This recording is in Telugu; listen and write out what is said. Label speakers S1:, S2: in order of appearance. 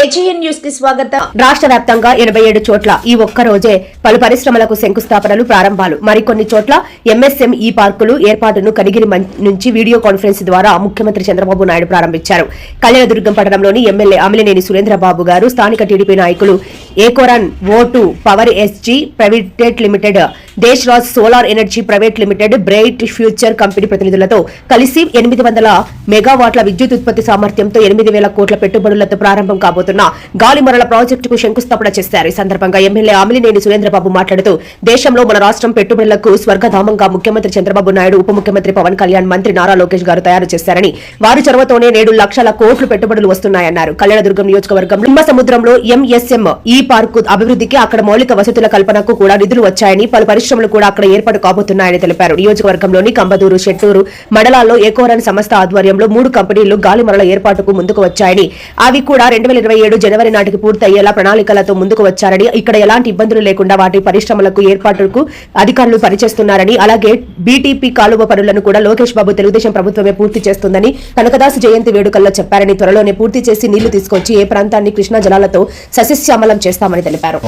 S1: ఏజీఎన్ న్యూస్కి స్వాగతం. రాష్ట్ర వ్యాప్తంగా ఎనభై ఏడు చోట్ల ఈ ఒక్క రోజే పలు పరిశ్రమలకు శంకుస్థాపనలు ప్రారంభాలు. మరికొన్ని చోట్ల ఎంఎస్ఎం ఈ పార్కులు ఏర్పాటును కనిగిరి నుంచి వీడియో కాన్ఫరెన్స్ ద్వారా ముఖ్యమంత్రి చంద్రబాబు నాయుడు ప్రారంభించారు. కళ్యాణదుర్గం పట్టణంలోని ఎమ్మెల్యే అమిలినేని సురేంద్రబాబు గారు స్థానిక టీడీపీ నాయకులు ఏకోరన్ vote power SG private limited Desh Raj solar energy private limited bright future company ప్రతినిధులతో కలిసి ఎనిమిది వందల మెగావాట్ల విద్యుత్ ఉత్పత్తి సామర్థ్యంతో ఎనిమిది వేల కోట్ల పెట్టుబడులతో ప్రారంభం కాబోతున్న గాలిమరల ప్రాజెక్టుకు శంకుస్థాపన చేశారు. ఈ సందర్భంగా ఎమ్మెల్యే అమిలినేని సురేంద్రబాబు మాట్లాడుతూ దేశంలో మన రాష్ట్రం పెట్టుబడులకు స్వర్గధామంగా ముఖ్యమంత్రి చంద్రబాబు నాయుడు ఉప ముఖ్యమంత్రి పవన్ కళ్యాణ్ మంత్రి నారా లోకేష్ గారు తయారు చేశారని వారి చొరవతోనే నేడు లక్షల కోట్లు పెట్టుబడులు వస్తున్నాయన్నారు. కళ్యాణదుర్గం నియోజకవర్గంలో లింబ సముద్రంలో ఎంఎస్ఎం ఈ పార్కు అభివృద్ధికి అక్కడ మౌలిక వసతుల కల్పనకు కూడా నిధులు వచ్చాయని పలు పరిశ్రమలు కూడా అక్కడ ఏర్పాటు కాబోతున్నాయని తెలిపారు. నియోజకవర్గంలోని కంబదూరు షెట్టూరు మండలాల్లో ఎకోరన్ సంస్థ ఆధ్వర్యంలో మూడు కంపెనీలు గాలిమరల ఏర్పాటుకు ముందుకు వచ్చాయని అవి కూడా రెండు వేల ఇరవై ఏడు జనవరి నాటికి పూర్తయ్యేలా ప్రణాళికలతో ముందుకు వచ్చారని ఇక్కడ ఎలాంటి ఇబ్బందులు లేకుండా వాటి పరిశ్రమలకు ఏర్పాటుకు అధికారులు పనిచేస్తున్నారని అలాగే బీటీపీ కాలువ పనులను కూడా లోకేష్ బాబు తెలుగుదేశం ప్రభుత్వమే పూర్తి చేస్తుందని కనకదాసు జయంతి వేడుకల్లో చెప్పారని త్వరలోనే పూర్తి చేసి నీళ్ళు తీసుకొచ్చి ఏ ప్రాంతాన్ని కృష్ణా జలాలతో సస్యశ్యామలం చేస్తామని తెలిపారు.